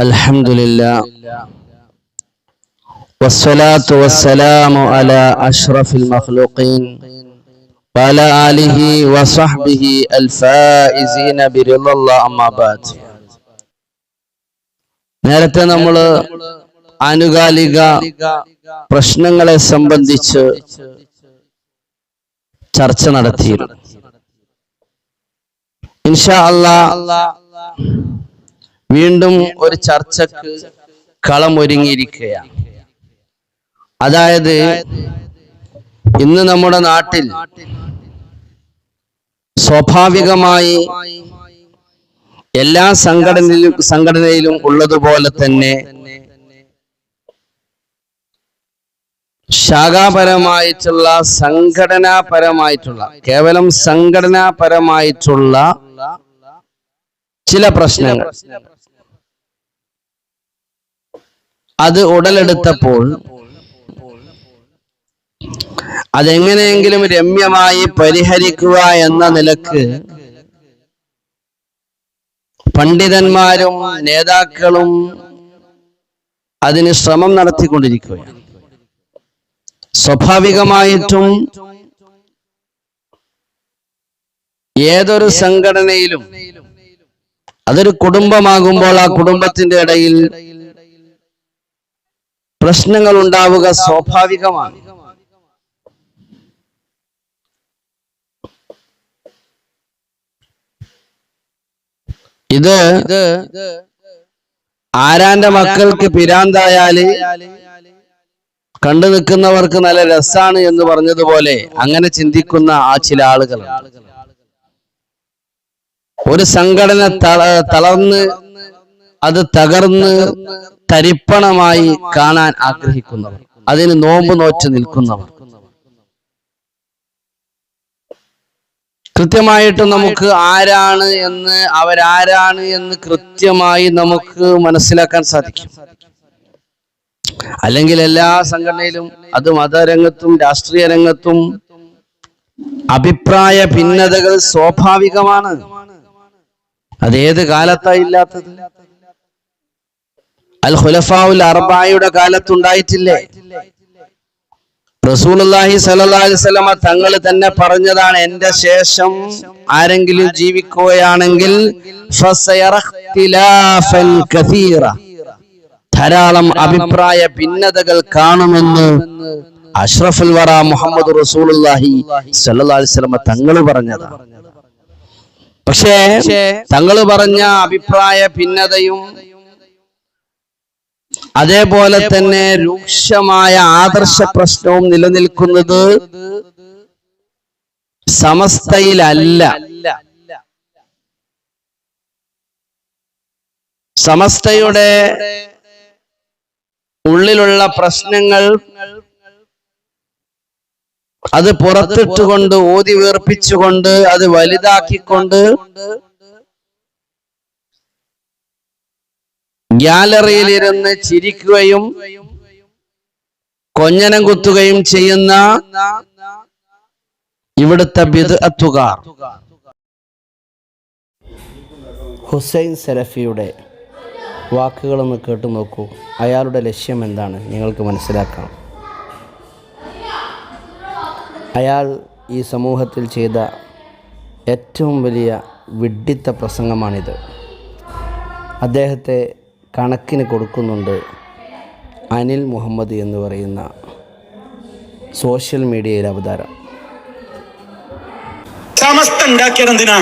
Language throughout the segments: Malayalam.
الحمد لله والصلاة والسلام على أشرف المخلوقين وعلى آله وصحبه الفائزين برضا الله أما بعد നേരത്തെ നമ്മൾ ആനുകാലിക പ്രശ്നങ്ങളെ സംബന്ധിച്ച് ചർച്ച നടത്തിയിരുന്നു ഇൻഷാ അല്ലാ വീണ്ടും ഒരു ചർച്ചക്ക് കളമൊരുങ്ങിയിരിക്കുകയാണ് അതായത് ഇന്ന് നമ്മുടെ നാട്ടിൽ സ്വാഭാവികമായി എല്ലാ സംഘടനയിലും സംഘടനയിലും ഉള്ളതുപോലെ തന്നെ ശാഖാപരമായിട്ടുള്ള സംഘടനാപരമായിട്ടുള്ള കേവലം സംഘടനാപരമായിട്ടുള്ള ചില പ്രശ്നങ്ങൾ. അത് ഉടലെടുത്തപ്പോൾ അതെങ്ങനെയെങ്കിലും രമ്യമായി പരിഹരിക്കുക എന്ന നിലയ്ക്ക് പണ്ഡിതന്മാരും നേതാക്കളും അതിന് ശ്രമം നടത്തിക്കൊണ്ടിരിക്കുകയാണ്. സ്വാഭാവികമായിട്ടും ഏതൊരു സംഘടനയിലും അതൊരു കുടുംബമാകുമ്പോൾ ആ കുടുംബത്തിന്റെ ഇടയിൽ പ്രശ്നങ്ങൾ ഉണ്ടാവുക സ്വാഭാവികമാണ്. ഇത് ആരാന്റെ മക്കൾക്ക് പിരാന്തായാൽ കണ്ടു നിൽക്കുന്നവർക്ക് നല്ല രസാണ് എന്ന് പറഞ്ഞതുപോലെ അങ്ങനെ ചിന്തിക്കുന്ന ആ ചില ആളുകൾ. ഒരു സംഘടന തള- തളർന്ന് അത് തകർന്ന് തരിപ്പണമായി കാണാൻ ആഗ്രഹിക്കുന്നവർ അതിന് നോമ്പ് നോച്ച് നിൽക്കുന്നവർ. കൃത്യമായിട്ട് നമുക്ക് ആരാണ് എന്ന് അവരാരാണ് എന്ന് കൃത്യമായി നമുക്ക് മനസ്സിലാക്കാൻ സാധിക്കും. അല്ലെങ്കിൽ എല്ലാ സംഘടനയിലും അത് മതരംഗത്തും രാഷ്ട്രീയ രംഗത്തും അഭിപ്രായ ഭിന്നതകൾ സ്വാഭാവികമാണ്. അതേത് കാലത്താ ഇല്ലാത്തത്? അൽ ഖുലഫാഉൽ അർബായുടെ കാലത്തുണ്ടായിട്ടില്ലേ അലൈഹി വസല്ലമ തങ്ങൾ തന്നെ പറഞ്ഞതാണ് എന്റെ ശേഷം ആരെങ്കിലും ജീവിക്കുകയാണെങ്കിൽ ധാരാളം അഭിപ്രായ ഭിന്നതകൾ കാണുമെന്ന് അഷ്റഫുൽ വറ മുഹമ്മദ് അലൈഹി വസല്ലമ തങ്ങൾ പറഞ്ഞതാണ് പക്ഷേ തങ്ങൾ പറഞ്ഞ അഭിപ്രായ ഭിന്നതയും അതേപോലെ തന്നെ രൂക്ഷമായ ആദർശ പ്രശ്നവും നിലനിൽക്കുന്നത് സമസ്തയിലല്ല. സമസ്തയുടെ ഉള്ളിലുള്ള പ്രശ്നങ്ങൾ അത് പുറത്തിട്ടുകൊണ്ട് ഊതി വീർപ്പിച്ചുകൊണ്ട് അത് വലുതാക്കിക്കൊണ്ട് ഗ്യാലറിയിൽ ഇരുന്ന് ചിരിക്കുകയും കൊഞ്ഞനം കുത്തുകയും ചെയ്യുന്ന ഇവിടുത്തെ ബിദ്അത്തുകാർ. ഹുസൈൻ സലഫിയുടെ വാക്കുകളൊന്ന് കേട്ടു നോക്കൂ. അയാളുടെ ലക്ഷ്യം എന്താണ്? നിങ്ങൾക്ക് മനസ്സിലാക്കാം. അയാൾ ഈ സമൂഹത്തിൽ ചെയ്ത ഏറ്റവും വലിയ വിഡ്ഢിത്ത പ്രസംഗമാണിത്. അദ്ദേഹത്തെ കണക്കിന് കൊടുക്കുന്നുണ്ട് അനിൽ മുഹമ്മദ് എന്ന് പറയുന്ന സോഷ്യൽ മീഡിയയിലെ അവതാരം. സമസ്ത ഉണ്ടാക്കിയത് എന്തിനാ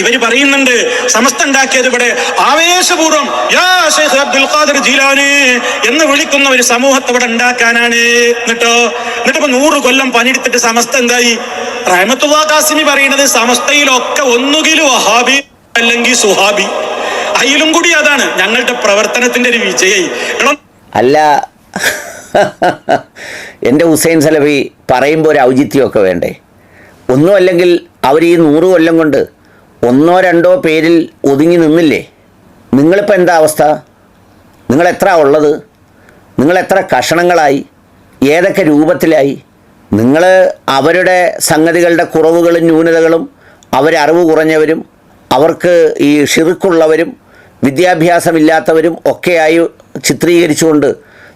ഇവർ പറയുന്നുണ്ട് സമസ്ത ഉണ്ടാക്കിയത് ഇവിടെ ആവേശപൂർവം യാ അബ്ദുൽ ഖാദിർ ജീലാനി എന്ന് വിളിക്കുന്ന ഒരു സമൂഹത്തെ ഇവിടെ ഉണ്ടാക്കാനാണ്. എന്നിട്ടോ? എന്നിട്ട് നൂറ് കൊല്ലം പണിയെടുത്തിട്ട് സമസ്ത എന്തായി? റഹമത്തുള്ള കാസിമി പറയുന്നത് സമസ്തയിലൊക്കെ ഒന്നുകിൽ വഹാബി അല്ലെങ്കിൽ സുഹാബി. അതിലും കൂടി അതാണ് ഞങ്ങളുടെ പ്രവർത്തനത്തിന്റെ ഒരു വിജയം. അല്ല എന്റെ ഹുസൈൻ സലഫി പറയുമ്പോൾ ഒരു ഔചിത്യമൊക്കെ വേണ്ടേ? ഒന്നും അല്ലെങ്കിൽ അവർ ഈ നൂറ് കൊല്ലം കൊണ്ട് ഒന്നോ രണ്ടോ പേരിൽ ഒതുങ്ങി നിന്നില്ലേ? നിങ്ങളിപ്പോൾ എന്താ അവസ്ഥ? നിങ്ങൾ എത്ര ഉള്ളത്? നിങ്ങൾ എത്ര കഷണങ്ങളായി? ഏതൊക്കെ രൂപത്തിലായി? നിങ്ങൾ അവരുടെ സംഗതികളുടെ കുറവുകളും ന്യൂനതകളും അവരറിവ് കുറഞ്ഞവരും അവർക്ക് ഈ ഷിറുക്കുള്ളവരും വിദ്യാഭ്യാസമില്ലാത്തവരും ഒക്കെയായി ചിത്രീകരിച്ചുകൊണ്ട്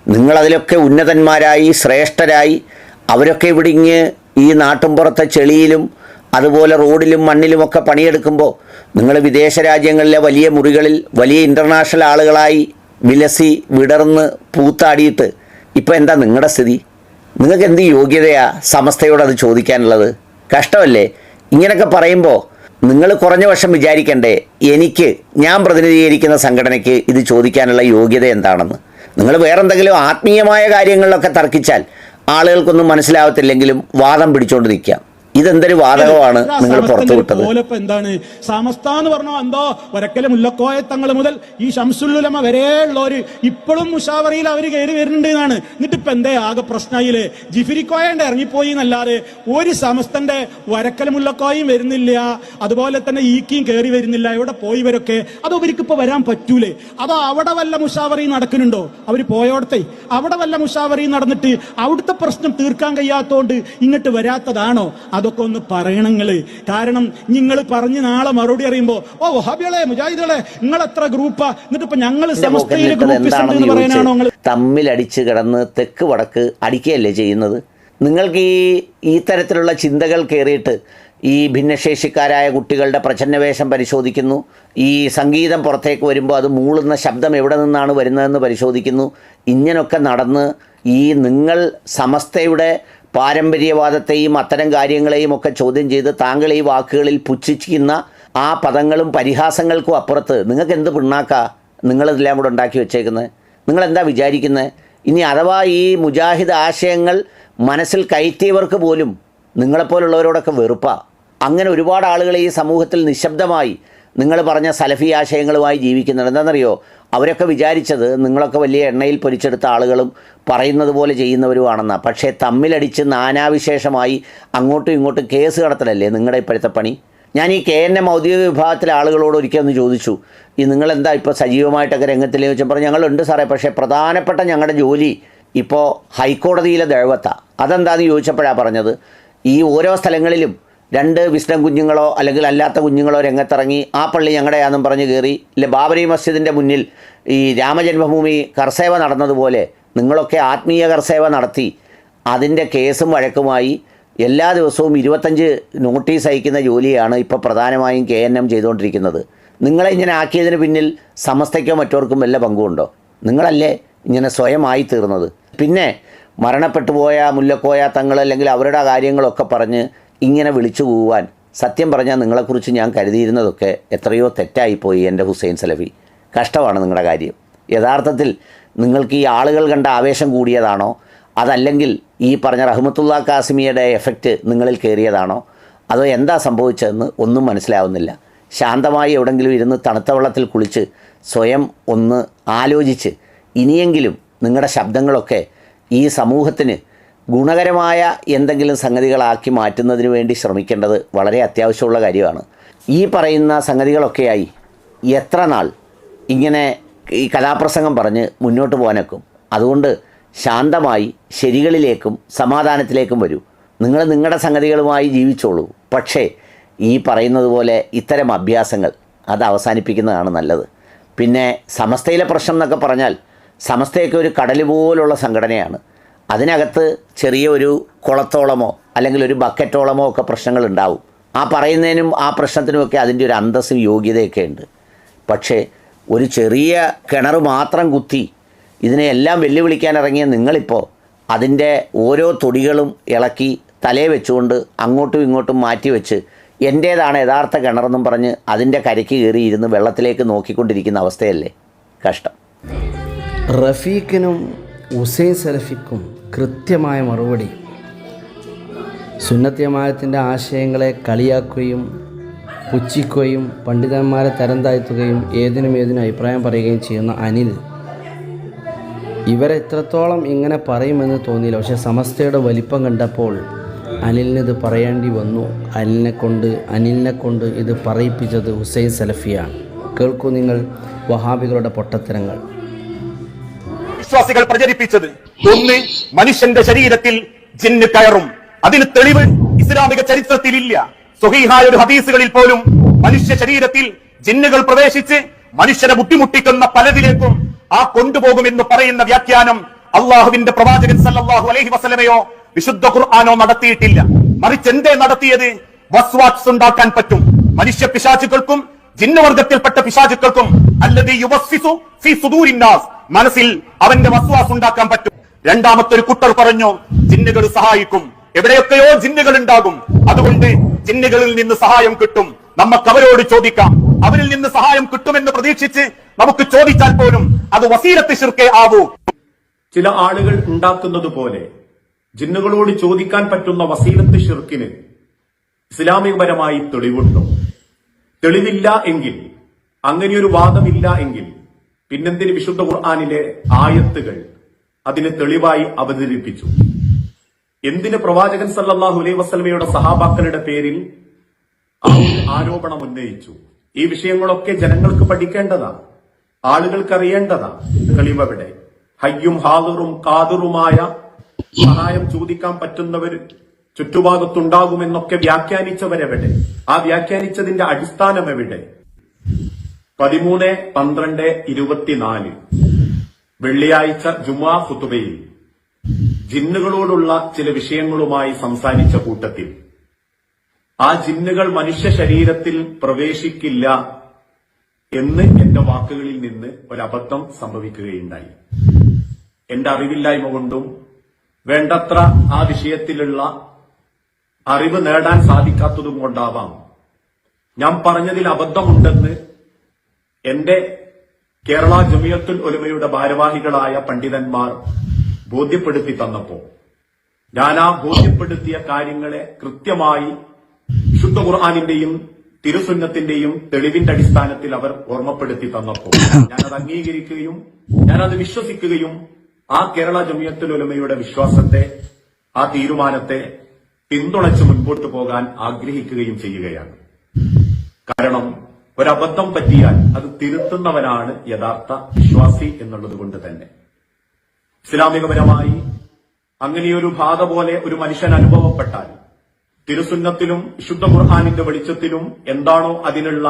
നിങ്ങളതിലൊക്കെ ഉന്നതന്മാരായി ശ്രേഷ്ഠരായി അവരൊക്കെ ഇവിടെ ഇങ്ങ് ഈ നാട്ടുംപുറത്തെ ചെളിയിലും അതുപോലെ റോഡിലും മണ്ണിലുമൊക്കെ പണിയെടുക്കുമ്പോൾ നിങ്ങൾ വിദേശ രാജ്യങ്ങളിലെ വലിയ മുറികളിൽ വലിയ ഇന്റർനാഷണൽ ആളുകളായി വിലസി വിടർന്ന് പൂത്താടിയിട്ട് ഇപ്പോൾ എന്താ നിങ്ങളുടെ സ്ഥിതി? നിങ്ങൾക്ക് എന്ത് യോഗ്യതയാണ് സമസ്തയോട് അത് ചോദിക്കാനുള്ളത്? കഷ്ടമല്ലേ? ഇങ്ങനെയൊക്കെ പറയുമ്പോൾ നിങ്ങൾ കുറഞ്ഞ വർഷം വിചാരിക്കണ്ടേ എനിക്ക് ഞാൻ പ്രതിനിധീകരിക്കുന്ന സംഘടനയ്ക്ക് ഇത് ചോദിക്കാനുള്ള യോഗ്യത എന്താണെന്ന്. നിങ്ങൾ വേറെന്തെങ്കിലും ആത്മീയമായ കാര്യങ്ങളിലൊക്കെ തർക്കിച്ചാൽ ആളുകൾക്കൊന്നും മനസ്സിലാവത്തില്ലെങ്കിലും വാദം പിടിച്ചുകൊണ്ട് നിൽക്കാം. ഇതെന്തൊരു വാതകമാണ് നിങ്ങൾ പുറത്തു വിട്ടത്? എന്താണ്? സമസ്ത എന്ന് പറഞ്ഞോ എന്തോ ഒരക്കലും മുല്ലക്കോയ തങ്ങൾ മുതൽ ഈ ഷംസുല്ലുലമ വരെയുള്ളവര് ഇപ്പോഴും മുഷാവറയിൽ അവർ കയറി വരുന്നുണ്ട് എന്നാണ്. എന്നിട്ട് ഇപ്പൊ എന്തേ ആകെ പ്രശ്നമായില്ലേ ജിഫിരിക്കോയന്റെ ഇറങ്ങിപ്പോയി എന്നല്ലാതെ ഒരു സമസ്തന്റെ വരക്കൽ മുല്ലക്കോയും വരുന്നില്ല. അതുപോലെ തന്നെ ഈക്കിയും കയറി വരുന്നില്ല. ഇവിടെ പോയി ഇവരൊക്കെ? അത് അവർക്ക് ഇപ്പൊ വരാൻ പറ്റൂലേ? അതോ അവിടെ വല്ല മുഷാവറി നടക്കുന്നുണ്ടോ? അവർ പോയോടത്തെ. അവിടെ വല്ല മുഷാവറി നടന്നിട്ട് അവിടുത്തെ പ്രശ്നം തീർക്കാൻ കഴിയാത്തോണ്ട് ഇങ്ങോട്ട് വരാത്തതാണോ? അതൊക്കെ ഒന്ന് പറയണങ്ങൾ. കാരണം നിങ്ങൾ പറഞ്ഞ് നാളെ മറുപടി അറിയുമ്പോൾ ഓ വഹാബികളെ മുജാഹിദുകളെ നിങ്ങൾ എത്ര ഗ്രൂപ്പാ എന്നിട്ട് ഇപ്പൊ ഞങ്ങൾ തമ്മിൽ പറയാനാണോ തമ്മിലടിച്ച് കിടന്ന് തെക്ക് വടക്ക് അടിക്കുകയല്ലേ ചെയ്യുന്നത്? നിങ്ങൾക്ക് ഈ ഈ തരത്തിലുള്ള ചിന്തകൾ കയറിയിട്ട് ഈ ഭിന്നശേഷിക്കാരായ കുട്ടികളുടെ പ്രച്ഛന്നവേഷം പരിശോധിക്കുന്നു. ഈ സംഗീതം പുറത്തേക്ക് വരുമ്പോൾ അത് മൂളുന്ന ശബ്ദം എവിടെ നിന്നാണ് വരുന്നതെന്ന് പരിശോധിക്കുന്നു. ഇങ്ങനൊക്കെ നടന്ന് ഈ നിങ്ങൾ സമസ്തയുടെ പാരമ്പര്യവാദത്തെയും അത്തരം കാര്യങ്ങളെയും ഒക്കെ ചോദ്യം ചെയ്ത് താങ്കൾ ഈ വാക്കുകളിൽ പുച്ഛിക്കുന്ന ആ പദങ്ങളും പരിഹാസങ്ങൾക്കും അപ്പുറത്ത് നിങ്ങൾക്ക് എന്ത് പിണ്ണാക്കാ നിങ്ങളിതെല്ലാം കൂടെ ഉണ്ടാക്കി വെച്ചേക്കുന്നത് നിങ്ങളെന്താ വിചാരിക്കുന്നത് ഇനി അഥവാ ഈ മുജാഹിദ് ആശയങ്ങൾ മനസ്സിൽ കയറ്റിയവർക്ക് പോലും നിങ്ങളെപ്പോലുള്ളവരോടൊക്കെ വെറുപ്പാ. അങ്ങനെ ഒരുപാട് ആളുകൾ ഈ സമൂഹത്തിൽ നിശബ്ദമായി നിങ്ങൾ പറഞ്ഞ സലഫി ആശയങ്ങളുമായി ജീവിക്കുന്നുണ്ട് എന്താണെന്നറിയോ? അവരൊക്കെ വിചാരിച്ചത് നിങ്ങളൊക്കെ വലിയ എണ്ണയിൽ പൊരിച്ചെടുത്ത ആളുകളും പറയുന്നത് പോലെ ചെയ്യുന്നവരുമാണെന്നാണ് പക്ഷേ തമ്മിലടിച്ച് നാനാവിശേഷമായി അങ്ങോട്ടും ഇങ്ങോട്ടും കേസ് കടത്തലല്ലേ നിങ്ങളുടെ ഇപ്പോഴത്തെ പണി? ഞാൻ ഈ കെ എൻ എം ഔദ്യോഗിക വിഭാഗത്തിലെ ആളുകളോട് ഒരിക്കൽ ഒന്ന് ചോദിച്ചു. ഈ നിങ്ങളെന്താ ഇപ്പോൾ സജീവമായിട്ടൊക്കെ രംഗത്തിലേക്ക് ചോദിച്ചപ്പോൾ ഞങ്ങളുണ്ട് സാറേ പക്ഷേ പ്രധാനപ്പെട്ട ഞങ്ങളുടെ ജോലി ഇപ്പോൾ ഹൈക്കോടതിയിലെ ദഴവത്താണ് അതെന്താണെന്ന് ചോദിച്ചപ്പോഴാണ് പറഞ്ഞത്? ഈ ഓരോ സ്ഥലങ്ങളിലും രണ്ട് വിസ്ഡം കുഞ്ഞുങ്ങളോ അല്ലെങ്കിൽ അല്ലാത്ത കുഞ്ഞുങ്ങളോ രംഗത്തിറങ്ങി ആ പള്ളി ഞങ്ങളുടെയാണെന്നും പറഞ്ഞ് കയറി ഇല്ല ബാബരി മസ്ജിദിന്റെ മുന്നിൽ ഈ രാമജന്മഭൂമി കർസേവ നടന്നതുപോലെ നിങ്ങളൊക്കെ ആത്മീയ കർസേവ നടത്തി അതിന്റെ കേസും വഴക്കുമായി എല്ലാ ദിവസവും ഇരുപത്തഞ്ച് നോട്ടീസ് അയക്കുന്ന ജോലിയാണ് ഇപ്പോൾ പ്രധാനമായും കെ എൻ എം ചെയ്തുകൊണ്ടിരിക്കുന്നത്. നിങ്ങളെ ഇങ്ങനെ ആക്കിയതിന് പിന്നിൽ സമസ്തയ്ക്കോ മറ്റവർക്കും വല്ല പങ്കുണ്ടോ? നിങ്ങളല്ലേ ഇങ്ങനെ സ്വയമായി തീർന്നത്? പിന്നെ മരണപ്പെട്ടുപോയ മുല്ലക്കോയ തങ്ങൾ അല്ലെങ്കിൽ അവരുടെ കാര്യങ്ങളൊക്കെ പറഞ്ഞ് ഇങ്ങനെ വിളിച്ചു പോവാൻ സത്യം പറഞ്ഞാൽ നിങ്ങളെക്കുറിച്ച് ഞാൻ കരുതിയിരുന്നതൊക്കെ എത്രയോ തെറ്റായിപ്പോയി എന്റെ ഹുസൈൻ സലഫി. കഷ്ടമാണ് നിങ്ങളുടെ കാര്യം. യഥാർത്ഥത്തിൽ നിങ്ങൾക്ക് ഈ ആളുകൾ കണ്ട ആവേശം കൂടിയതാണോ? അതല്ലെങ്കിൽ ഈ പറഞ്ഞ റഹ്മത്തുള്ള കാസിമിയുടെ എഫക്റ്റ് നിങ്ങളിൽ കയറിയതാണോ? അതോ എന്താ സംഭവിച്ചതെന്ന് ഒന്നും മനസ്സിലാവുന്നില്ല. ശാന്തമായി എവിടെങ്കിലും ഇരുന്ന് തണുത്ത വെള്ളത്തിൽ കുളിച്ച് സ്വയം ഒന്ന് ആലോചിച്ച് ഇനിയെങ്കിലും നിങ്ങളുടെ ശബ്ദങ്ങളൊക്കെ ഈ സമൂഹത്തിന് ഗുണകരമായ എന്തെങ്കിലും സംഗതികളാക്കി മാറ്റുന്നതിന് വേണ്ടി ശ്രമിക്കേണ്ടത് വളരെ അത്യാവശ്യമുള്ള കാര്യമാണ്. ഈ പറയുന്ന സംഗതികളൊക്കെയായി എത്ര നാൾ ഇങ്ങനെ ഈ കഥാപ്രസംഗം പറഞ്ഞ് മുന്നോട്ട് പോകാനൊക്കും? അതുകൊണ്ട് ശാന്തമായി ശരികളിലേക്കും സമാധാനത്തിലേക്കും വരൂ. നിങ്ങൾ നിങ്ങളുടെ സംഗതികളുമായി ജീവിച്ചോളൂ. പക്ഷേ ഈ പറയുന്നത് പോലെ ഇത്തരം അഭ്യാസങ്ങൾ അത് അവസാനിപ്പിക്കുന്നതാണ് നല്ലത്. പിന്നെ സമസ്തയിലെ പ്രശ്നം എന്നൊക്കെ പറഞ്ഞാൽ സമസ്തയൊക്കെ ഒരു കടൽ പോലുള്ള സംഘടനയാണ്. അതിനകത്ത് ചെറിയൊരു കുളത്തോളമോ അല്ലെങ്കിൽ ഒരു ബക്കറ്റോളമോ ഒക്കെ പ്രശ്നങ്ങൾ ഉണ്ടാവും. ആ പറയുന്നതിനും ആ പ്രശ്നത്തിനുമൊക്കെ അതിന്റെ ഒരു അന്തസ്സും യോഗ്യതയൊക്കെ ഉണ്ട്. പക്ഷേ ഒരു ചെറിയ കിണർ മാത്രം കുത്തി ഇതിനെയെല്ലാം വെല്ലുവിളിക്കാൻ ഇറങ്ങിയ നിങ്ങളിപ്പോൾ അതിന്റെ ഓരോ തൊടികളും ഇളക്കി തലേ വെച്ചുകൊണ്ട് അങ്ങോട്ടും ഇങ്ങോട്ടും മാറ്റി വെച്ച് എന്റേതാണ് യഥാർത്ഥ കിണറെന്നും പറഞ്ഞ് അതിന്റെ കരയ്ക്ക് കയറിയിരുന്ന് വെള്ളത്തിലേക്ക് നോക്കിക്കൊണ്ടിരിക്കുന്ന അവസ്ഥയല്ലേ? കഷ്ടം. റഫീഖിനും ഉസൈൻ സലഫിക്കും കൃത്യമായ മറുപടി. സുന്നത്യമായത്തിന്റെ ആശയങ്ങളെ കളിയാക്കുകയും പുച്ഛിക്കുകയും പണ്ഡിതന്മാരെ തരം താഴ്ത്തുകയും ഏതിനും ഏതിനും അഭിപ്രായം പറയുകയും ചെയ്യുന്ന അനിൽ. ഇവരെ എത്രത്തോളം ഇങ്ങനെ പറയുമെന്ന് തോന്നിയില്ല. പക്ഷേ സമസ്തയുടെ വലിപ്പം കണ്ടപ്പോൾ അനിലിന് ഇത് പറയേണ്ടി വന്നു. അനിലിനെ കൊണ്ട് അനിലിനെ കൊണ്ട് ഇത് പറയിപ്പിച്ചത് ഹുസൈൻ സലഫിയാണ്. കേൾക്കൂ നിങ്ങൾ വഹാബികളുടെ പൊട്ടത്തരങ്ങൾ. വിശ്വാസികൾ പ്രചരിപ്പിച്ചത്. ഒന്ന് മനുഷ്യന്റെ ശരീരത്തിൽ ജിന്ന് കയറും. അതിന് തെളിവ് ഇസ്ലാമിക ചരിത്രത്തിൽ ഇല്ല സുഹീഹായ ഒരു ഹദീസുകളിൽ പോലും മനുഷ്യ ശരീരത്തിൽ ജിന്നുകൾ പ്രവേശിച്ച് മനുഷ്യരെ ബുദ്ധിമുട്ടിക്കുന്ന പലതിലേക്കും ആ കൊണ്ടുപോകുമെന്ന് പറയുന്ന വ്യാഖ്യാനം അള്ളാഹുവിന്റെ പ്രവാചകൻ സല്ലാഹു അലഹി വസലമയോ വിശുദ്ധ ഖുർആാനോ നടത്തിയിട്ടില്ല. മറിച്ച് എന്തേ നടത്തിയത്? വസ്വാസ് ഉണ്ടാക്കാൻ പറ്റും. മനുഷ്യ പിശാചുക്കൾക്കും ജിന്നവർഗത്തിൽപ്പെട്ട പിശാചുക്കൾക്കും അല്ലത് യുവസ്സിസു ഫി സുദൂരിന്നാസ് മനസ്സിൽ അവന്റെ വസ്വാസ് ഉണ്ടാക്കാൻ പറ്റും. രണ്ടാമത്തെ ഒരു കുട്ടർ പറഞ്ഞു ജിന്നുകൾ സഹായിക്കും. എവിടെയൊക്കെയോ ജിന്നുകൾ ഉണ്ടാകും. അതുകൊണ്ട് ജിന്നുകളിൽ നിന്ന് സഹായം കിട്ടും. നമുക്ക് അവരോട് ചോദിക്കാം. അവരിൽ നിന്ന് സഹായം കിട്ടുമെന്ന് പ്രതീക്ഷിച്ച് നമുക്ക് ചോദിച്ചാൽ പോലും അത് വസീലത്ത് ശിർക്കേ ആവൂ. ചില ആളുകൾ ഉണ്ടാക്കുന്നത് പോലെ ജിന്നുകളോട് ചോദിക്കാൻ പറ്റുന്ന വസീലത്ത് ഷിർക്കിന് ഇസ്ലാമികപരമായി തെളിവുണ്ടോ? തെളിവില്ല എങ്കിൽ അങ്ങനെയൊരു വാദമില്ല എങ്കിൽ പിന്നെന്തിന് വിശുദ്ധ ഖുർആാനിലെ ആയത്തുകൾ അതിനെ തെളിവായി അവതരിപ്പിച്ചു? എന്തിന് പ്രവാചകൻ സല്ലാഹു അലൈ വസ്ലമയുടെ സഹാബാക്കളുടെ പേരിൽ ആരോപണം ഉന്നയിച്ചു? ഈ വിഷയങ്ങളൊക്കെ ജനങ്ങൾക്ക് പഠിക്കേണ്ടതാ ആളുകൾക്ക് അറിയേണ്ടതാ. തെളിവെവിടെ. ഹയ്യും ഹാദറും കാതറുമായ സഹായം ചോദിക്കാൻ പറ്റുന്നവർ ചുറ്റുഭാഗത്തുണ്ടാകുമെന്നൊക്കെ വ്യാഖ്യാനിച്ചവരെവിടെ? ആ വ്യാഖ്യാനിച്ചതിന്റെ അടിസ്ഥാനം എവിടെ പതിമൂന്ന് പന്ത്രണ്ട് ഇരുപത്തിനാല്. വെള്ളിയാഴ്ച ജുമാ ഖുതുബയിൽ ജിന്നുകളോടുള്ള ചില വിഷയങ്ങളുമായി സംസാരിച്ച കൂട്ടത്തിൽ. ആ ജിന്നുകൾ മനുഷ്യ ശരീരത്തിൽ പ്രവേശിക്കില്ല എന്ന് എന്റെ വാക്കുകളിൽ നിന്ന് ഒരബദ്ധം സംഭവിക്കുകയുണ്ടായി. എന്റെ അറിവില്ലായ്മ കൊണ്ടും വേണ്ടത്ര ആ വിഷയത്തിലുള്ള അറിവ് നേടാൻ സാധിക്കാത്തതും കൊണ്ടാവാം. ഞാൻ പറഞ്ഞതിൽ അബദ്ധമുണ്ടെന്ന് എന്റെ കേരള ജമിയത്തുൽ ഒലുമയുടെ ഭാരവാഹികളായ പണ്ഡിതന്മാർ ബോധ്യപ്പെടുത്തി തന്നപ്പോ ഞാൻ ആ ബോധ്യപ്പെടുത്തിയ കാര്യങ്ങളെ കൃത്യമായി ശുദ്ധ ഖുർആാനിന്റെയും തിരുസുന്നത്തിന്റെയും തെളിവിന്റെ അടിസ്ഥാനത്തിൽ അവർ ഓർമ്മപ്പെടുത്തി തന്നപ്പോൾ ഞാനത് അംഗീകരിക്കുകയും ഞാനത് വിശ്വസിക്കുകയും ആ കേരള ജമിയത്തുൽ ഉലമയുടെ വിശ്വാസത്തെ ആ തീരുമാനത്തെ പിന്തുണച്ച് മുൻപോട്ട് പോകാൻ ആഗ്രഹിക്കുകയും ചെയ്യുകയാണ്. കാരണം ഒരബദ്ധം പറ്റിയാൽ അത് തിരുത്തുന്നവനാണ് യഥാർത്ഥ വിശ്വാസി എന്നുള്ളത് കൊണ്ട് തന്നെ. ഇസ്ലാമികപരമായി അങ്ങനെയൊരു ബാധ പോലെ ഒരു മനുഷ്യൻ അനുഭവപ്പെട്ടാൽ തിരുസുന്നത്തിലും ശുദ്ധ ഖുർഹാനിന്റെ വെളിച്ചത്തിലും എന്താണോ അതിനുള്ള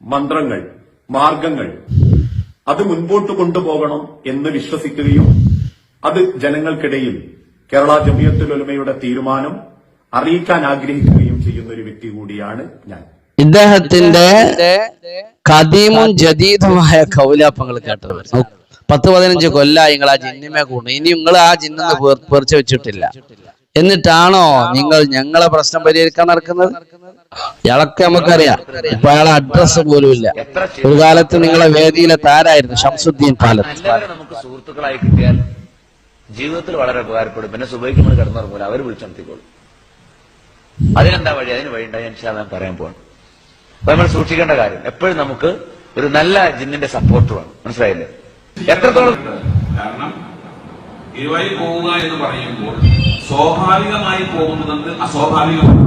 മന്ത്രങ്ങൾ മാർഗങ്ങൾ അത് മുൻപോട്ട് കൊണ്ടുപോകണം എന്ന് വിശ്വസിക്കുകയും അത് ജനങ്ങൾക്കിടയിൽ കേരള ജമിയത്തുൽ ഉലമയുടെ തീരുമാനം അറിയിക്കാൻ ആഗ്രഹിക്കുകയും ചെയ്യുന്ന ഒരു വ്യക്തി കൂടിയാണ് ഞാൻ. ഇദ്ദേഹത്തിന്റെ കദീമും ജദീദുമായ കൗലാപ്പങ്ങൾ കേട്ടത്. പത്ത് പതിനഞ്ച് കൊല്ലായി നിങ്ങൾ ആ ജിന്നിമേ കൂടുന്നു ഇനി നിങ്ങൾ ആ ജിന്നെന്ന് പേർച്ച വെച്ചിട്ടില്ല. എന്നിട്ടാണോ നിങ്ങൾ ഞങ്ങളെ പ്രശ്നം പരിഹരിക്കാൻ നടക്കുന്നത്? ഇയാളൊക്കെ നമുക്കറിയാം. ഇപ്പൊ അയാളെ അഡ്രസ് പോലും ഇല്ല ഒരു കാലത്ത് നിങ്ങളെ വേദിയിലെ താരായിരുന്നു ഷംസുദ്ദീൻ പാലത്ത്. നമുക്ക് സുഹൃത്തുക്കളായി കിട്ടിയാൽ ജീവിതത്തിൽ വളരെ ഉപകാരപ്പെടും. പിന്നെ സുബൈക്ക് നമ്മൾ കിടന്നുറങ്ങൂല അവർ വിളിച്ചുണർത്തിക്കോളും അതിനെന്താ വഴി? അതിന് വഴി ഉണ്ടായി ഞാൻ ഞാൻ പറയാൻ പോകണം അപ്പൊ നമ്മൾ സൂക്ഷിക്കേണ്ട കാര്യം എപ്പോഴും നമുക്ക് ഒരു നല്ല ജിന്നിന്റെ സപ്പോർട്ട് വേണം. മനസ്സിലായില്ലേ? എത്രത്തോളം കാരണം ഇതുവഴി പോവുക എന്ന് പറയുമ്പോൾ സ്വാഭാവികമായി പോകുന്നത് അസ്വാഭാവികമാണ്.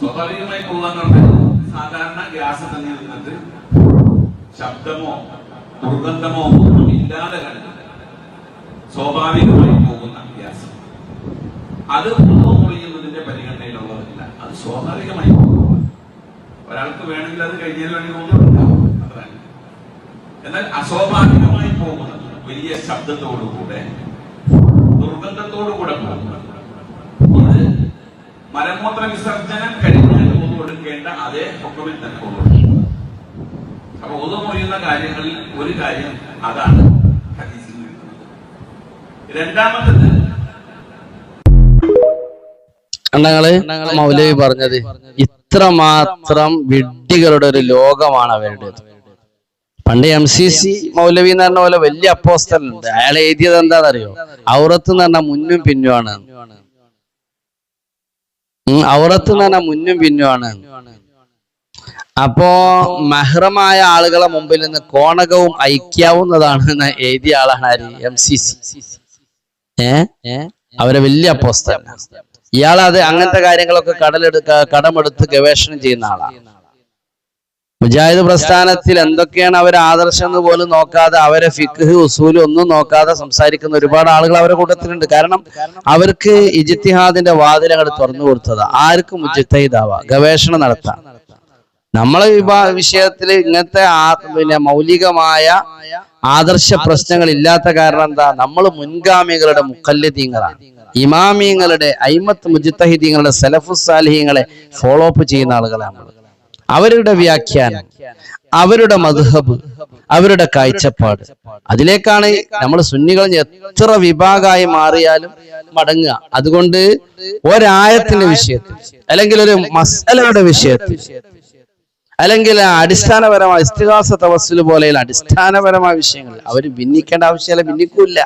സ്വാഭാവികമായി പറഞ്ഞാൽ സാധാരണ ഗ്യാസ് തന്നെ നിന്നിട്ട് ശബ്ദമോ ദുർഗന്ധമോ ഒന്നും ഇല്ലാതെ സ്വാഭാവികമായി പോകുന്ന അഭ്യാസം. അത് ഉള്ളു മുറിയുന്നതിന്റെ പരിഗണനയിലുള്ളതല്ല അത് സ്വാഭാവികമായി ഒരാൾക്ക് വേണമെങ്കിൽ അത് കഴിഞ്ഞാൽ വേണമെങ്കിൽ അത്രയാണ് എന്നാൽ അസ്വാഭാവികമായി പോകുന്നത് വലിയ ശബ്ദത്തോടുകൂടെ ദുർഗന്ധത്തോടുകൂടെ പോകുന്നത് മലമൂത്ര വിസർജനം കഴിഞ്ഞാൽ ഒന്നു കൊടുക്കേണ്ട അതേ ഹുക്കുമിൽ തന്നെ കൊണ്ടുകൊടുക്കും അപ്പൊ ഒന്നു മുറിയുന്ന കാര്യങ്ങളിൽ ഒരു കാര്യം അതാണ്. രണ്ടാമത്തത്. ഞങ്ങൾ മൗലവി പറഞ്ഞത് ഇത്രമാത്രം വിഡ്ഢികളുടെ ഒരു ലോകമാണ് അവരുടേത്. പണ്ട് എം സി സി മൗലവി എന്ന് പറഞ്ഞ പോലെ വലിയ അപ്പോസ്തലുണ്ട് അയാൾ എഴുതിയത് എന്താണെന്നറിയോ? ഔറത്ത് എന്ന് പറഞ്ഞാൽ മുന്നും പിന്നുമാണ്. ഉം, ഔറത്ത് എന്ന് പറഞ്ഞാൽ മുന്നും പിന്നുമാണ്. അപ്പോ മഹ്റമായ ആളുകളെ മുമ്പിൽ നിന്ന് കോണകവും ഐക്യാവുന്നതാണ് എന്ന് എഴുതിയ ആളാണ് ആര്? M C C. ഏ? അവരെ വലിയ അപ്പോസ്ത ഇയാൾ അത് അങ്ങനത്തെ കാര്യങ്ങളൊക്കെ കടലെടുക്ക കടമെടുത്ത് ഗവേഷണം ചെയ്യുന്ന ആളാണ് മുജാഹിദ് പ്രസ്ഥാനത്തിൽ എന്തൊക്കെയാണ് അവരെ ആദർശം എന്ന് പോലും നോക്കാതെ അവരെ ഫിഖ് ഉസൂൽ ഒന്നും നോക്കാതെ സംസാരിക്കുന്ന ഒരുപാട് ആളുകൾ അവരുടെ കൂട്ടത്തിലുണ്ട്. കാരണം അവർക്ക് ഇജിത്തിഹാദിന്റെ വാതിലകൾ തുറന്നു കൊടുത്തതാ. ആർക്കും മുജിത്തഹിദാവാ ഗവേഷണം നടത്താം നമ്മളെ വിഷയത്തിൽ ഇങ്ങനത്തെ പിന്നെ മൗലികമായ ആദർശ പ്രശ്നങ്ങൾ ഇല്ലാത്ത കാരണം എന്താ? നമ്മൾ മുൻഗാമികളുടെ മുക്കല്യതീങ്ങളാണ് ഇമാമിയങ്ങളുടെ ഐമത്ത് മുജിത്തഹിദീങ്ങളുടെ സലഫു സാലിഹ്യങ്ങളെ ഫോളോ അപ്പ് ചെയ്യുന്ന ആളുകളാണ് നമ്മൾ അവരുടെ വ്യാഖ്യാനം അവരുടെ മധുഹബ് അവരുടെ കാഴ്ചപ്പാട്. അതിലേക്കാണ് നമ്മൾ സുന്നികൾ എത്ര വിഭാഗമായി മാറിയാലും മടങ്ങുക. അതുകൊണ്ട് ഒരായത്തിന്റെ വിഷയത്തിൽ അല്ലെങ്കിൽ ഒരു മസലയുടെ വിഷയത്തിൽ അല്ലെങ്കിൽ അടിസ്ഥാനപരമായ ഇസ്തിഹാസ തവസ്സിൽ പോലെയുള്ള അടിസ്ഥാനപരമായ വിഷയങ്ങൾ അവർ ഭിന്നിക്കേണ്ട ആവശ്യമില്ല ഭിന്നിക്കൂല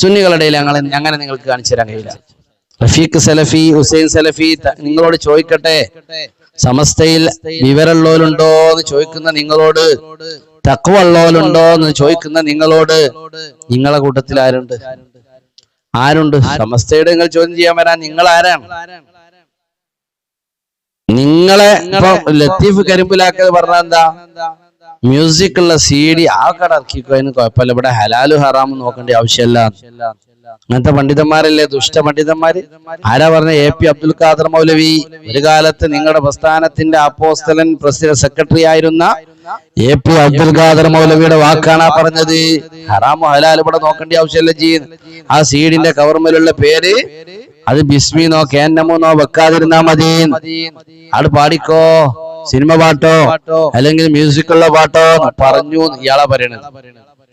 സുന്നികളുടെ ഇടയിൽ അങ്ങനെ നിങ്ങൾക്ക് കാണിച്ചു തരാൻ കഴിയില്ല. റഫീഖ് സലഫി ഹുസൈൻ സലഫി നിങ്ങളോട് ചോദിക്കട്ടെ? സമസ്തയിൽ വിവരമുള്ളവരുണ്ടോ എന്ന് ചോദിക്കുന്ന നിങ്ങളോട്? തക്കവുള്ളവരുണ്ടോ എന്ന് ചോദിക്കുന്ന നിങ്ങളോട്? നിങ്ങളെ കൂട്ടത്തിൽ ആരുണ്ട്? ആരുണ്ട്? സമസ്തയുടെ നിങ്ങൾ ചോദ്യം ചെയ്യാൻ വരാൻ നിങ്ങൾ ആരാണ് നിങ്ങളെ ഇപ്പൊ ലത്തീഫ് കരിമ്പിലാക്കത് പറഞ്ഞ എന്താ? മ്യൂസിക് ഉള്ള സി ഡി ആ കട ഇറക്കിക്കോ അതിന് കുഴപ്പമില്ല. ഇവിടെ ഹലാലു ഹറാമും നോക്കേണ്ട ആവശ്യമില്ല. അങ്ങനത്തെ പണ്ഡിതന്മാരല്ലേ ദുഷ്ട പണ്ഡിതന്മാര്? ആരാ പറഞ്ഞ? A P Abdul Khader Maulavi. ഒരു കാലത്ത് നിങ്ങളുടെ പ്രസ്ഥാനത്തിന്റെ അപ്പോസ്തലൻ പ്രസിഡന്റ് സെക്രട്ടറി ആയിരുന്ന എ പി അബ്ദുൽ ഖാദർ മൗലവിയുടെ വാക്കാണ് പറഞ്ഞത്. ഹറാമോ ഹലാൽ ഇവിടെ നോക്കേണ്ട ആവശ്യമില്ല ജീ ആ സീഡിന്റെ കവർമേലുള്ള പേര് അത് ബിസ്മിന്നോ കേന്നമോന്നോ വെക്കാതിരുന്നാ മതി. അത് പാടിക്കോ? സിനിമ പാട്ടോ? അല്ലെങ്കിൽ മ്യൂസിക്കുള്ള പാട്ടോ? പറഞ്ഞു ഇയാളെ പറയണത്.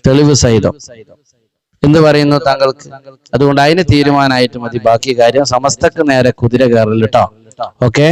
തെളിവ് സഹിതം. എന്ന് പറയുന്നു താങ്കൾക്ക്? അതുകൊണ്ട് അതിന് തീരുമാനമായിട്ട് മതി. ബാക്കി കാര്യം സമസ്തക്ക് നേരെ കുതിര കയറൽ കേട്ടോ ഓക്കെ?